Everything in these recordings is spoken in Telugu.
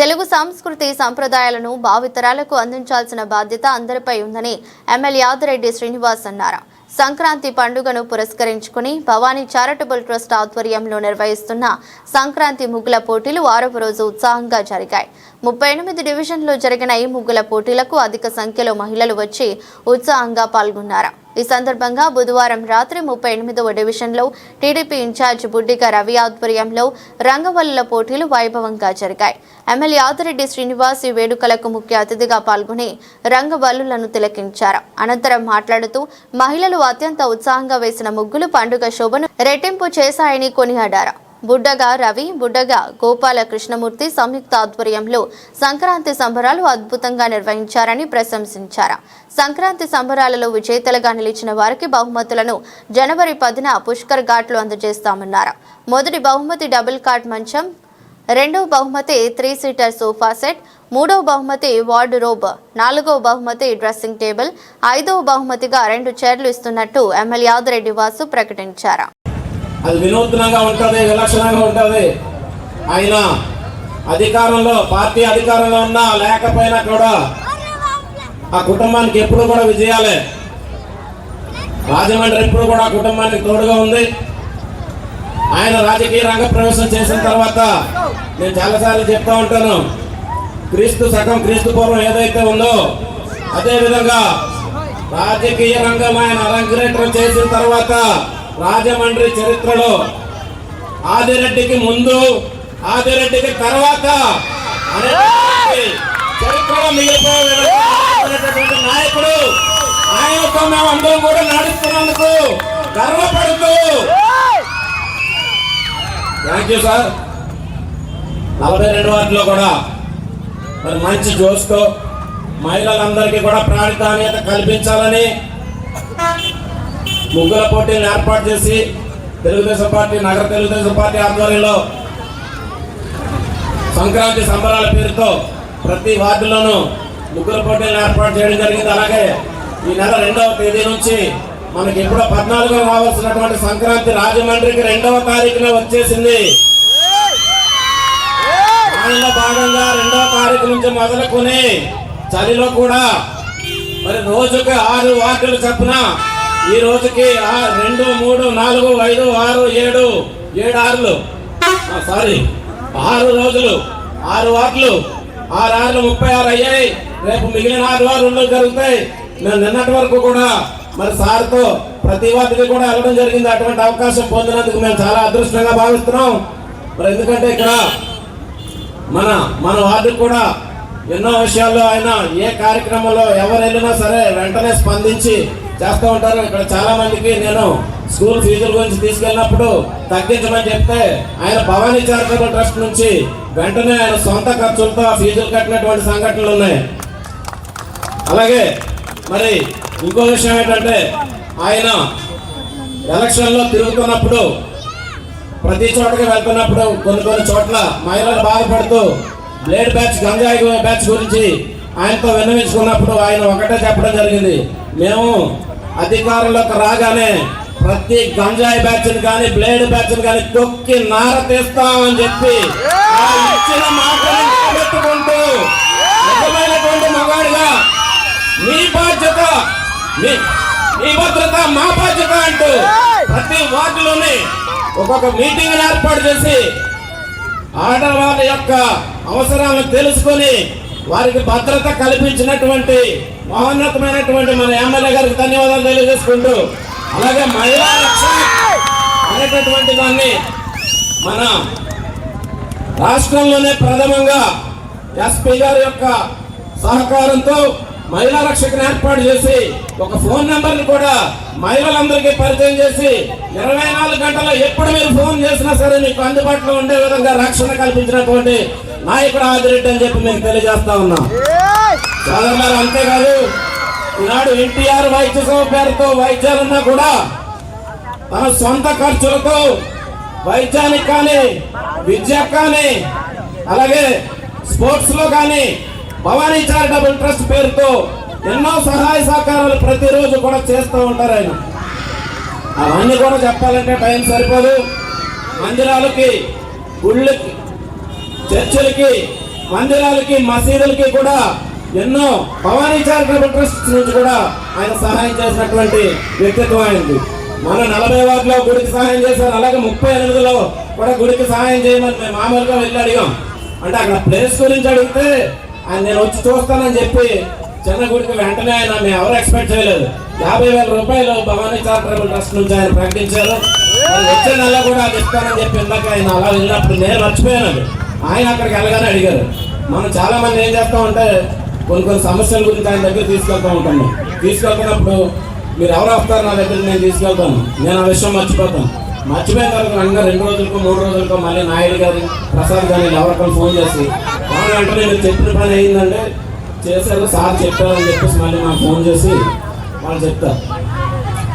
తెలుగు సంస్కృతి సంప్రదాయాలను భావితరాలకు అందించాల్సిన బాధ్యత అందరిపై ఉందని ఎమ్మెల్యే యాదిరెడ్డి శ్రీనివాస్ అన్నారు. సంక్రాంతి పండుగను పురస్కరించుకుని భవానీ చారిటబుల్ ట్రస్ట్ ఆధ్వర్యంలో నిర్వహిస్తున్న సంక్రాంతి ముగ్గుల పోటీలు ఆరవ రోజు ఉత్సాహంగా జరిగాయి. ముప్పై ఎనిమిది డివిజన్లో జరిగిన ఈ ముగ్గుల పోటీలకు అధిక సంఖ్యలో మహిళలు వచ్చి ఉత్సాహంగా పాల్గొన్నారు. ఈ సందర్భంగా బుధవారం రాత్రి ముప్పై ఎనిమిదవ డివిజన్లో టీడీపీ ఇన్ఛార్జ్ బుడ్డిగా రవి ఆధ్వర్యంలో రంగవల్లుల పోటీలు వైభవంగా జరిగాయి. ఎమ్మెల్యే ఆదిరెడ్డి శ్రీనివాస్ ఈ వేడుకలకు ముఖ్య అతిథిగా పాల్గొని రంగవల్లులను తిలకించారు. అనంతరం మాట్లాడుతూ మహిళలు అత్యంత ఉత్సాహంగా వేసిన ముగ్గులు పండుగ శోభను రెట్టింపు చేశాయని కొనియాడారు. బుడ్డగా రవి బుడ్డగా గోపాల కృష్ణమూర్తి సంయుక్త ఆధ్వర్యంలో సంక్రాంతి సంబరాలు అద్భుతంగా నిర్వహించారని ప్రశంసించారు. సంక్రాంతి సంబరాలలో విజేతలుగా నిలిచిన వారికి బహుమతులను జనవరి పదిన పుష్కర్ ఘాట్లో అందజేస్తామన్నారు. మొదటి బహుమతి డబుల్ కాట్ మంచం రెండవ బహుమతి త్రీ సీటర్ సోఫా సెట్ మూడవ బహుమతి వార్డ్ రోబ్ నాలుగవ బహుమతి డ్రెస్సింగ్ టేబుల్ ఐదవ బహుమతిగా రెండు చైర్లు ఇస్తున్నట్టు ఎమ్మెల్యే యాదిరెడ్డి వాసు ప్రకటించారు. అది వినూత్నంగా ఉంటుంది విలక్షణంగా ఉంటుంది. ఆయన అధికారంలో పార్టీ అధికారంలో ఉన్నా లేకపోయినా కూడా ఆ కుటుంబానికి ఎప్పుడు కూడా విజయాలే. రాజమండ్రి ఎప్పుడు కూడా ఆ కుటుంబానికి తోడుగా ఉంది. ఆయన రాజకీయ రంగ ప్రవేశం చేసిన తర్వాత నేను చాలాసార్లు చెప్తా ఉంటాను క్రీస్తు సగం క్రీస్తు పూర్వం ఏదైతే ఉందో అదేవిధంగా రాజకీయ రంగం ఆయన అలంకరించడం చేసిన తర్వాత రాజమండ్రి చరిత్రలో ఆదిరెడ్డికి ముందు ఆదిరెడ్డికి తర్వాత చరిత్రలో మిగిలిపోయినటువంటి నాయకుడు. ఆయనతో మేము అందరం కూడా నడుస్తున్నందుకు గర్వపడుతూ థ్యాంక్ యూ సార్ నలభై రెండు వాటిలో కూడా మరి మంచి జోస్తో మహిళలందరికీ కూడా ప్రాధాన్యత కల్పించాలని ముగ్గుల పోటీలను ఏర్పాటు చేసి తెలుగుదేశం పార్టీ నగర తెలుగుదేశం పార్టీ ఆధ్వర్యంలో సంక్రాంతి సంబరాల పేరుతో ప్రతి వార్డులోనూ ముగ్గుల పోటీలను ఏర్పాటు చేయడం జరిగింది. అలాగే ఈ నెల రెండవ తేదీ నుంచి మనకి ఎప్పుడో పద్నాలుగో రావాల్సినటువంటి సంక్రాంతి రాజమండ్రికి రెండవ తారీఖున వచ్చేసింది. దానిలో భాగంగా రెండవ తారీఖు నుంచి మొదలుకొని చలిలో కూడా మరి రోజుకి ఆరు వార్డులు చొప్పున ఈ రోజుకి ఆ రెండు మూడు నాలుగు ఐదు ఆరు ఏడు ఏడు ఆరులు. ఆ, సారీ. ఆరు రోజులు ఆరు వార్లు ఆరు ఆరులు ముప్పై ఆరు అయ్యాయి. రేపు మిగిలిన ఆరు వార్డులు జరుగుతాయి. మేము నిన్నటి వరకు కూడా మరి సార్తో ప్రతి వార్డుకి కూడా వెళ్ళడం జరిగింది. అటువంటి అవకాశం పొందినందుకు మేము చాలా అదృష్టంగా భావిస్తున్నాం. మరి ఎందుకంటే ఇక్కడ మన మన వార్డు కూడా ఎన్నో విషయాల్లో ఆయన ఏ కార్యక్రమంలో ఎవరు వెళ్ళినా సరే వెంటనే స్పందించి చేస్తూ ఉంటారు. ఇక్కడ చాలా మందికి నేను స్కూల్ ఫీజుల గురించి తీసుకెళ్ళినప్పుడు తగ్గించమని చెప్తే ఆయన భవానీ చారిటబుల్ ట్రస్ట్ నుంచి వెంటనే ఆయన సొంత ఖర్చులతో ఆ ఫీజులు కట్టినటువంటి సంఘటనలు ఉన్నాయి. అలాగే మరి ఇంకో విషయం ఏంటంటే ఆయన ఎలక్షన్లో తిరుగుతున్నప్పుడు ప్రతి చోటకి వెళ్తున్నప్పుడు కొన్ని కొన్ని చోట్ల మహిళలు బాధపడుతూ బ్లేడ్ బ్యాచ్ గంజాయి బ్యాచ్ గురించి ఆయనతో విన్నవించుకున్నప్పుడు ఆయన ఒకటే చెప్పడం జరిగింది. మేము అధికారంలోకి రాగానే ప్రతి గంజాయి బ్యాచ్ని కానీ బ్లేడ్ బ్యాచ్ కానీ తొక్కి నార తీస్తామని చెప్పి ఆ ఇచ్చిన మాటను నిలబెట్టుకుంటూ నిజమైనటువంటి మగాడిగా మీ బాధ్యత మీ మీ భద్రత మా బాధ్యత అంటూ ప్రతి వార్డులోనే ఒక్కొక్క మీటింగ్ ఏర్పాటు చేసి ఆడవాళ్ళ యొక్క అవసరాలను తెలుసుకొని వారికి భద్రత కల్పించినటువంటి మహోన్నతమైనటువంటి మన ఎమ్మెల్యే గారికి ధన్యవాదాలు తెలియజేసుకుంటూ అలాగే మహిళా రక్షణ అనేటటువంటి దాన్ని మన రాష్ట్రంలోనే ప్రథమంగా ఎస్పీ గారి యొక్క సహకారంతో మహిళా రక్షకుని ఏర్పాటు చేసి ఒక ఫోన్ నెంబర్ని కూడా మహిళలందరికీ పరిచయం చేసి ఇరవై నాలుగు గంటల ఎప్పుడు మీరు ఫోన్ చేసినా సరే మీకు అందుబాటులో ఉండే విధంగా రక్షణ కల్పించినటువంటి నాయకుడు ఆదిరెడ్డి అని చెప్పి మీకు తెలియజేస్తా ఉన్నాం. సోదరులారు అంతేకాదు ఈనాడు ఎన్టీఆర్ వైద్య సేవ పేరుతో వైద్యాలున్నా కూడా తన సొంత ఖర్చులతో వైద్యానికి కానీ విద్యకు కానీ అలాగే స్పోర్ట్స్లో కానీ భవానీ చారిటబుల్ ట్రస్ట్ పేరుతో ఎన్నో సహాయ సహకారాలు ప్రతిరోజు కూడా చేస్తూ ఉంటారు ఆయన. అవన్నీ కూడా చెప్పాలంటే టైం సరిపోదు. మందిరాలకి గుళ్ళకి చర్చలకి మందిరాలకి మసీదులకి కూడా ఎన్నో భవానీ చారిటబుల్ ట్రస్ట్ నుంచి కూడా ఆయన సహాయం చేసినటువంటి వ్యక్తిత్వం ఆయనది. మన నలభై వాటిలో గుడికి సహాయం చేశారు. అలాగే ముప్పై ఎనిమిదిలో కూడా గుడికి సహాయం చేయమని మేము మామూలుగా వెళ్ళి అడిగాం. అంటే అక్కడ ప్లేస్ గురించి అడిగితే ఆయన నేను వచ్చి చూస్తానని చెప్పి చిన్న గుడికి వెంటనే ఆయన మేము ఎవరు ఎక్స్పెక్ట్ చేయలేదు. యాభై వేల రూపాయలు భవానీ చారిటబుల్ ట్రస్ట్ నుంచి ఆయన ప్రకటించారు. వచ్చే నెల కూడా అది ఇస్తానని చెప్పి ఇందాక ఆయన అలా వెళ్ళినప్పుడు నేను మర్చిపోయాను ఆయన అక్కడికి వెళ్ళగానే అడిగారు. మనం చాలామంది ఏం ఏం చేస్తామంటే కొన్ని కొన్ని సమస్యల గురించి ఆయన దగ్గర తీసుకెళ్తూ ఉంటాను తీసుకెళ్తున్నప్పుడు మీరు ఎవరు వస్తారు నా దగ్గర నేను తీసుకెళ్తాను. నేను ఆ విషయం మర్చిపోతాను. మర్చిపోయిన తర్వాత వెంటనే రెండు రోజులకో మూడు రోజులకో మళ్ళీ నాయుడు గారి ప్రసాద్ గారు ఎవరికైనా ఫోన్ చేసి వాళ్ళు వెంటనే మీరు చెప్పిన పని అయిందంటే చేశారు సార్ చెప్పారని చెప్పేసి మళ్ళీ నాకు ఫోన్ చేసి వాళ్ళు చెప్తారు.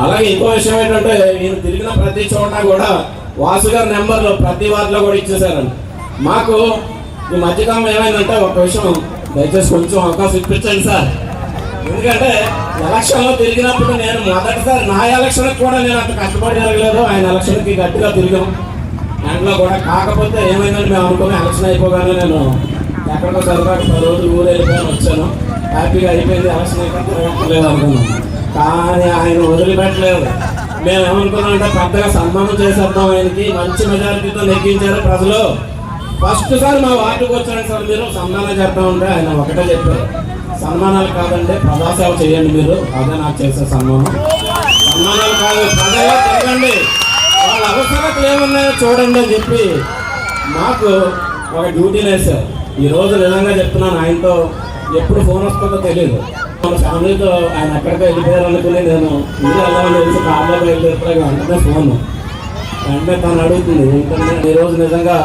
అలాగే ఇంకో విషయం ఏంటంటే నేను తిరిగిన ప్రతి చోట కూడా వాసు గారి నెంబర్లో ప్రతి వార్డులో కూడా ఇచ్చేసారండి మాకు ఈ మధ్యకాలంలో ఏమైందంటే ఒక విషయం దయచేసి కొంచెం అవకాశం ఇప్పించండి సార్. ఎందుకంటే ఎలక్షన్లో తిరిగినప్పుడు నేను మొదటిసారి నా ఎలక్షన్కి కూడా నేను అంత కష్టపడి జరగలేదు. ఆయన ఎలక్షన్కి గట్టిగా తిరిగాం. దాంట్లో కూడా కాకపోతే ఏమైందని మేము అనుకున్న ఎలక్షన్ అయిపోగానే నేను ఎక్కడికో సరదాగా పది రోజులు ఊరు వెళ్ళిపోయాను వచ్చాను. హ్యాపీగా అయిపోయింది. ఎలక్షన్ అయిపోతే తిరగట్లేదు కానీ ఆయన వదిలిపెట్టలేదు. మేము ఏమనుకున్నాం అంటే పెద్దగా సన్మానం చేసేద్దాం ఆయనకి. మంచి మెజారిటీతో నెగ్గించారు ప్రజలు. ఫస్ట్ సారి మా వార్డుకు వచ్చాను సార్ మీరు. సన్మానం చేద్దాం ఉంటే ఆయన ఒకటే చెప్పారు. సన్మానాలు కాదండి ప్రజాసేవ చేయండి మీరు. అదే నాకు చేసే సన్మానం. సన్మానాలు కాదు ప్రజల్లో తిరగండి వాళ్ళ అవసరాలు ఏమున్నాయో చూడండి అని చెప్పి మాకు ఒక డ్యూటీ వేశారు ఈరోజు నిజంగా చెప్తున్నాను ఆయనతో ఎప్పుడు ఫోన్ వస్తుందో తెలియదు మన ఫ్యామిలీతో ఆయన ఎక్కడికో వెళ్ళిపోయారు అనుకుని నేను మీరు వెళ్ళాలని తెలిసి కార్లో వెళ్ళేప్పుడు వెంటనే ఫోన్. వెంటనే తను అడుగుతుంది ఏంటంటే ఈ రోజు నిజంగా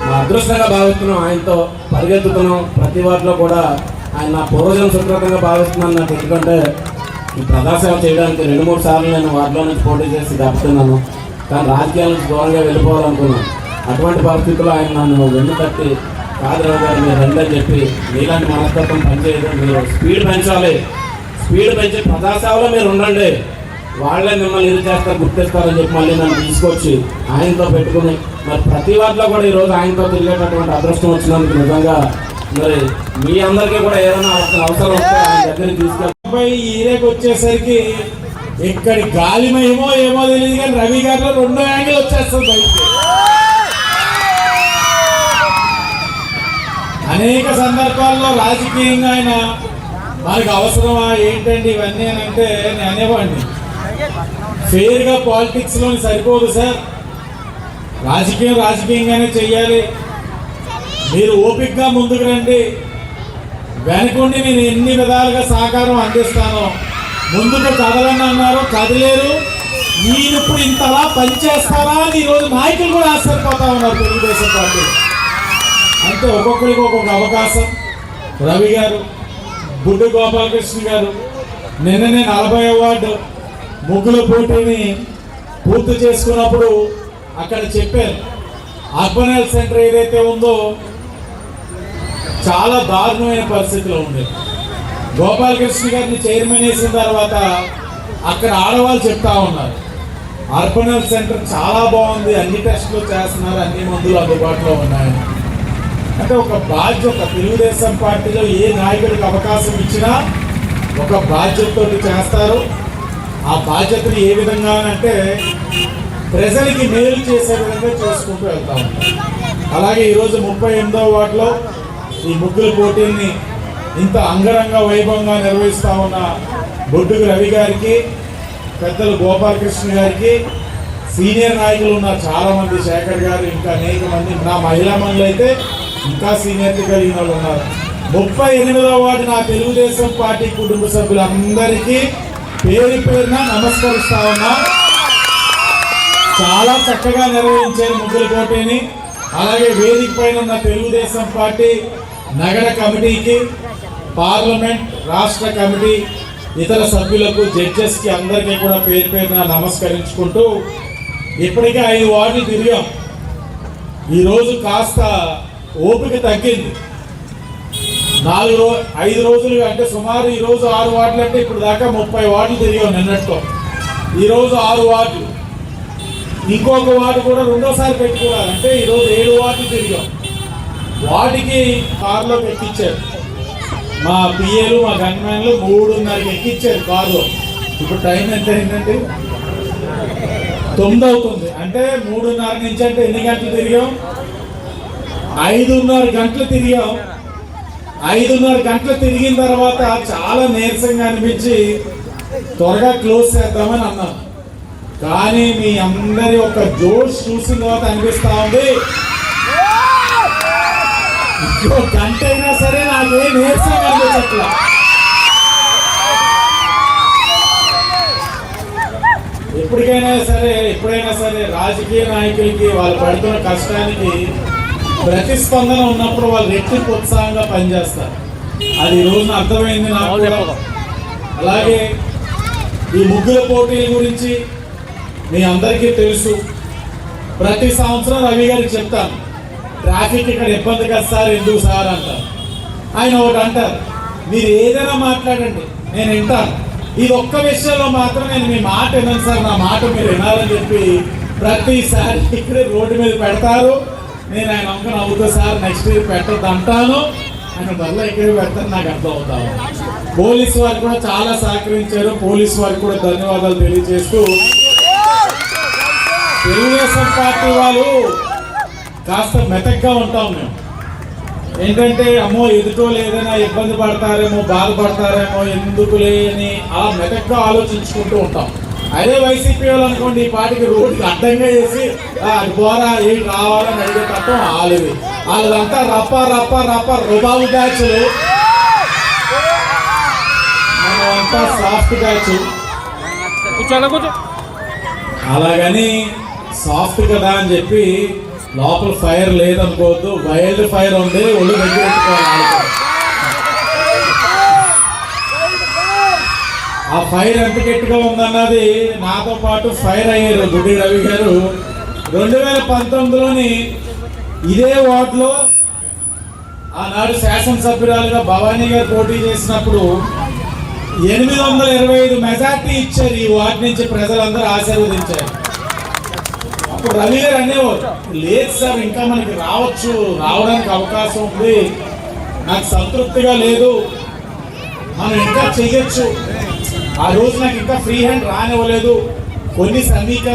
మా అదృష్టంగా భావిస్తున్నాం ఆయనతో పరిగెత్తుతున్నాం. ప్రతి వాటిలో కూడా ఆయన నా పూర్వజన సుకృతంగా భావిస్తున్నాను నాకు. ఎందుకంటే ఈ ప్రజాసేవ చేయడానికి రెండు మూడు సార్లు నేను వాటిలో నుంచి పోటీ చేసి దెబ్బతున్నాను. కానీ రాజకీయాల నుంచి దూరంగా వెళ్ళిపోవాలనుకున్నాను. అటువంటి పరిస్థితుల్లో ఆయన నన్ను వెన్ను కట్టి కాదురావు గారు మీరు రండి అని చెప్పి మీలాంటి మనస్తత్వం పనిచేయడం మీరు స్పీడ్ పెంచాలి. స్పీడ్ పెంచి ప్రజాసేవలో మీరు ఉండండి. వాళ్ళే మిమ్మల్ని ఇది చేస్తారు గుర్తిస్తారని చెప్పి మళ్ళీ నన్ను తీసుకొచ్చి ఆయనతో పెట్టుకుని మరి ప్రతి వాటిలో కూడా ఈరోజు ఆయనతో తిరిగేటటువంటి అదృష్టం వచ్చినందుకు నిజంగా మరి మీ అందరికీ కూడా ఏదైనా అవసరం వస్తే ఆయన దగ్గరికి తీసుకెళ్ళి. ఈరేకి వచ్చేసరికి ఇక్కడి గాలి మహిమో ఏమో తెలియదు కానీ రవి గారిలో రెండో యాంగిల్ వచ్చేస్తుంది బయటికి. అనేక సందర్భాల్లో రాజకీయంగా ఆయన మనకు అవసరమా? ఏంటండి ఇవన్నీ? అని అంటే నేను అనేవాడిని. ఫెయిర్గా పాలిటిక్స్లో సరిపోదు సార్. రాజకీయం రాజకీయంగానే చెయ్యాలి. మీరు ఓపిక్గా ముందుకు రండి. వెనకుండి నేను ఎన్ని విధాలుగా సహకారం అందిస్తానో ముందుకు కదలని అన్నారు కదలేరు. నేను ఇప్పుడు ఇంతలా పనిచేస్తారా అని ఈరోజు నాయకులు కూడా ఆశ్చర్యపోతా ఉన్నారు తెలుగుదేశం పార్టీ. అంటే ఒక్కొక్కరికి ఒక్కొక్క అవకాశం. రవి గారు బుడ్డు గోపాలకృష్ణ గారు నిన్ననే నలభై అవార్డు ముగ్గుల పోటీని పూర్తి చేసుకున్నప్పుడు అక్కడ చెప్పారు. అర్బన్ హెల్త్ సెంటర్ ఏదైతే ఉందో చాలా దారుణమైన పరిస్థితిలో ఉండేది గోపాలకృష్ణ గారిని చైర్మన్ వేసిన తర్వాత అక్కడ ఆడవాళ్ళు చెప్తా ఉన్నారు. అర్బన్ హెల్త్ సెంటర్ చాలా బాగుంది అన్ని టెస్టులు చేస్తున్నారు అన్ని మందులు అందుబాటులో ఉన్నాయని అంటే ఒక బాధ్యత తెలుగుదేశం పార్టీలో ఏ నాయకుడికి అవకాశం ఇచ్చినా ఒక బాధ్యతతో చేస్తారు. ఆ బాధ్యతను ఏ విధంగా అంటే ప్రజలకి మేలు చేసే విధంగా చేసుకుంటూ వెళ్తా అలాగే ఈరోజు ముప్పై ఎనిమిదవ వాటిలో ఈ ముగ్గుల పోటీని ఇంత అంగరంగ వైభవంగా నిర్వహిస్తా ఉన్న బొడ్డుకు రవి గారికి పెద్దలు గోపాలకృష్ణ గారికి సీనియర్ నాయకులు ఉన్న చాలామంది శేఖర్ గారు ఇంకా అనేక మంది నా మహిళా మండలి అయితే ఇంకా సీనియర్ కలిగిన వాళ్ళు ఉన్నారు. ముప్పై ఎనిమిదవ వాటి నా తెలుగుదేశం పార్టీ కుటుంబ సభ్యులందరికీ పేరు పేరున నమస్కరిస్తా ఉన్నా. చాలా చక్కగా నిర్వహించారు ముగ్గుల పోటీని అలాగే వేదిక పైన ఉన్న తెలుగుదేశం పార్టీ నగర కమిటీకి పార్లమెంట్ రాష్ట్ర కమిటీ ఇతర సభ్యులకు జడ్జెస్కి అందరికీ కూడా పేరు పేరున నమస్కరించుకుంటూ ఇప్పటికే ఐదు వార్డులు తిరిగాం. ఈరోజు కాస్త ఓపిక తగ్గింది. నాలుగు రో ఐదు రోజులు అంటే సుమారు ఈరోజు ఆరు వార్డులు అంటే ఇప్పుడు దాకా ముప్పై వార్డులు తిరిగాం నిన్నటితో ఈరోజు ఆరు వార్డులు. ఇంకొక వార్డు కూడా రెండోసారి పెట్టుకోవాలి అంటే ఈరోజు ఏడు వార్డులు తిరిగాం. వాటికి కారులో ఎక్కించారు మా పిఏలు మా గన్మ్యాన్లు మూడున్నరకి ఎక్కించారు కారులో ఇప్పుడు టైం ఎంత అయిందండి తొమ్మిది అవుతుంది. అంటే మూడున్నర నుంచి అంటే ఎన్ని గంటలు తిరిగాం? ఐదున్నర గంటలు తిరిగాం. ఐదున్నర గంటలు తిరిగిన తర్వాత చాలా నీరసంగా అనిపించి త్వరగా క్లోజ్ చేద్దామని అన్నాను. కానీ మీ అందరి ఒక జోష్ చూసిన తర్వాత అనిపిస్తా ఉంది. ఇంకో గంట అయినా సరే నాకేం నీరసం అనిపించట్లా. ఎప్పటికైనా సరే ఎప్పుడైనా సరే రాజకీయ నాయకులకి వాళ్ళు పడుతున్న కష్టానికి ప్రతిస్పందన ఉన్నప్పుడు వాళ్ళు రెట్టింపు ఉత్సాహంగా పనిచేస్తారు. అది రోజున అర్థమైంది నాకు. అలాగే ఈ ముగ్గుల పోటీల గురించి మీ అందరికీ తెలుసు. ప్రతి సంవత్సరం రవి గారికి చెప్తాను. ట్రాఫిక్ ఇక్కడ ఇబ్బంది కదా సార్ ఎందుకు సార్ అంటారు. ఆయన ఒకటి అంటారు మీరు ఏదైనా మాట్లాడండి నేను వింటాను. ఇది ఒక్క విషయంలో మాత్రం నేను మీ మాట విన్నాను సార్ నా మాట మీరు వినాలని చెప్పి ప్రతిసారి ఇక్కడే రోడ్డు మీద పెడతారు. నేను ఆయన అమ్మ అవుతా సార్ నెక్స్ట్ ఇయర్ పెట్టద్దు అంటాను ఆయన మళ్ళీ ఇక్కడే పెడతాను నాకు అర్థం అవుతాను పోలీసు వారు కూడా చాలా సహకరించారు. పోలీసు వారికి కూడా ధన్యవాదాలు తెలియజేస్తూ తెలుగుదేశం పార్టీ వాళ్ళు కాస్త మెతగ్గా ఉంటాం మేము. ఏంటంటే అమ్మో ఎదుటో లేదైనా ఇబ్బంది పడతారేమో బాధపడతారేమో ఎందుకు లేని అలా మెతగ్గా ఆలోచించుకుంటూ ఉంటాం. అదే వైసీపీ వాళ్ళు అనుకోండి ఈ పాటికి రోడ్డుకి అడ్డంగా చేసి "ఆ, అది పోరా ఏం రావాలని అడిగే తత్వం వాళ్ళది. వాళ్ళదంతా రప్ప రప్ప రప్ప రుబాబు బ్యాచ్లు. మనమంతా సాఫ్ట్ బ్యాచ్. అలాగని సాఫ్ట్ కదా అని చెప్పి లోపల ఫైర్ లేదనుకోవద్దు వైల్డ్ ఫైర్ ఉంది ఒళ్ళు దగ్గర ఆ ఫైర్ ఎంత గట్టిగా ఉందన్నది నాతో పాటు ఫైర్ అయ్యారు గుడి రవి గారు. రెండు వేల పంతొమ్మిదిలోని ఇదే వార్డులో ఆనాడు శాసనసభ్యురాలుగా భవానీ గారు పోటీ చేసినప్పుడు ఎనిమిది వందల ఇరవై ఐదు మెజార్టీ ఇచ్చారు ఈ వార్డు నుంచి ప్రజలందరూ ఆశీర్వదించారు. అప్పుడు రవి గారు అనేవారు లేదు సార్ ఇంకా మనకి రావచ్చు రావడానికి అవకాశం ఉంది. నాకు సంతృప్తిగా లేదు. మనం ఇంకా చెయ్యొచ్చు ఆ రోజు నాకు ఇంకా ఫ్రీ హ్యాండ్ రానివ్వలేదు. కొన్ని సమీకరణ